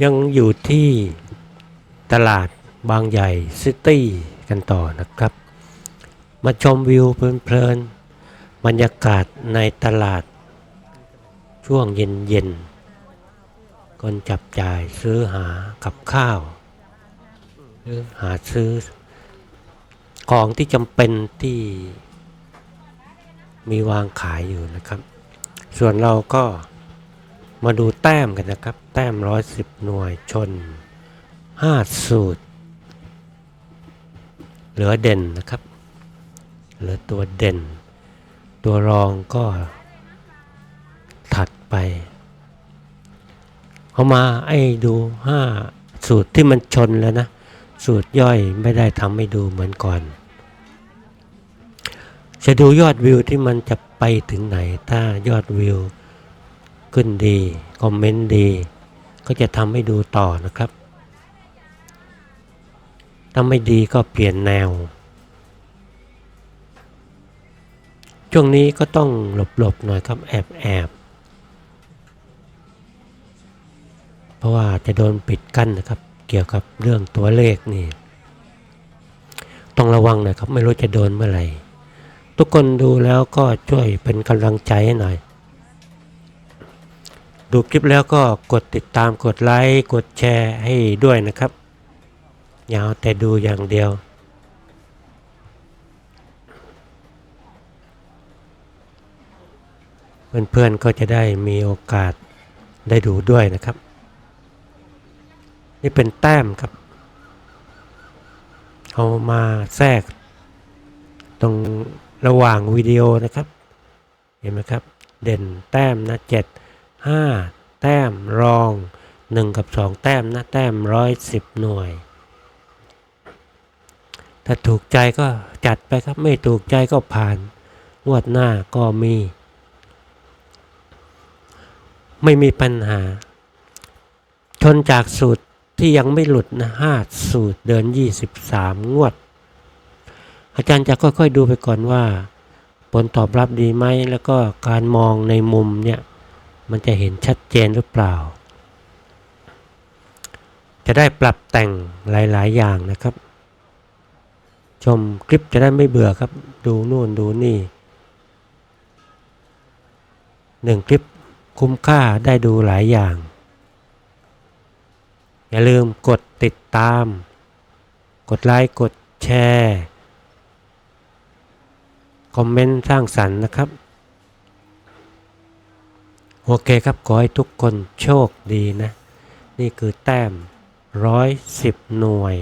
ยังอยู่ที่ตลาดบางใหญ่ซิตี้กันต่อนะครับ มาชมวิวเพลินๆบรรยากาศในตลาดช่วงเย็นๆคนจับจ่ายซื้อหากับข้าวหรือหาซื้อของที่จำเป็นที่มีวางขายอยู่นะครับ ส่วนเราก็ มาดูแต้มกันนะครับ แต้มร้อยสิบหน่วยชนห้าสูตร เหลือเด่นนะครับ เหลือตัวเด่น ตัวรองก็ถัดไปเอามาไอ้ดูห้าสูตรที่มันชนแล้วนะ สูตรย่อยไม่ได้ทำให้ดูเหมือนก่อน จะดูยอดวิวที่มันจะไปถึงไหนถ้ายอดวิว ขึ้นดี คอมเมนต์ดี ก็จะทำให้ดูต่อนะครับ ถ้าไม่ดีก็เปลี่ยนแนว ช่วงนี้ก็ต้องหลบๆหน่อยครับแอบแอบๆเพราะว่าจะโดนปิดกั้นนะครับ เกี่ยวกับเรื่องตัวเลขนี่ ต้องระวังหนะครับ ไม่รู้จะโดนเมื่อไหร่ ทุกคนดูแล้วก็ช่วยเป็นกำลังใจให้หน่อย ดูคลิปแล้วก็กดติดตามกดไลค์กดแชร์ให้ด้วยนะครับอย่าเอาแต่ดูอย่างเดียว เพื่อนๆก็จะได้มีโอกาสได้ดูด้วยนะครับ นี่เป็นแต้มครับ เอามาแทรก ตรงระหว่างวิดีโอนะครับ เห็นไหมครับ เด่นแต้มนะเจ็ด ห้าแต้มรองหนึ่งกับสองแต้มนะแต้มร้อยสิบหน่วย ถ้าถูกใจก็จัดไปครับไม่ถูกใจก็ผ่านงวดหน้าก็มี ไม่มีปัญหา ชนจากสูตรที่ยังไม่หลุดนะห้าสูตรเดิน 23 งวด อาจารย์จะค่อยๆดูไปก่อนว่า ผลตอบรับดีไหมแล้วก็การมองในมุมเนี่ย มันจะเห็นชัดเจนหรือเปล่า จะได้ปรับแต่งหลาย ๆ อย่างนะครับ ชมคลิปจะได้ไม่เบื่อครับ ดูนู่นดูนี่หนึ่งคลิปคุ้มค่าได้ดูหลายอย่าง อย่าลืมกดติดตาม กดไลค์ กดแชร์ คอมเมนต์สร้างสรรค์นะครับ โอเคครับ ขอให้ทุกคนโชคดีนะ นี่คือแต้มร้อยสิบหน่วย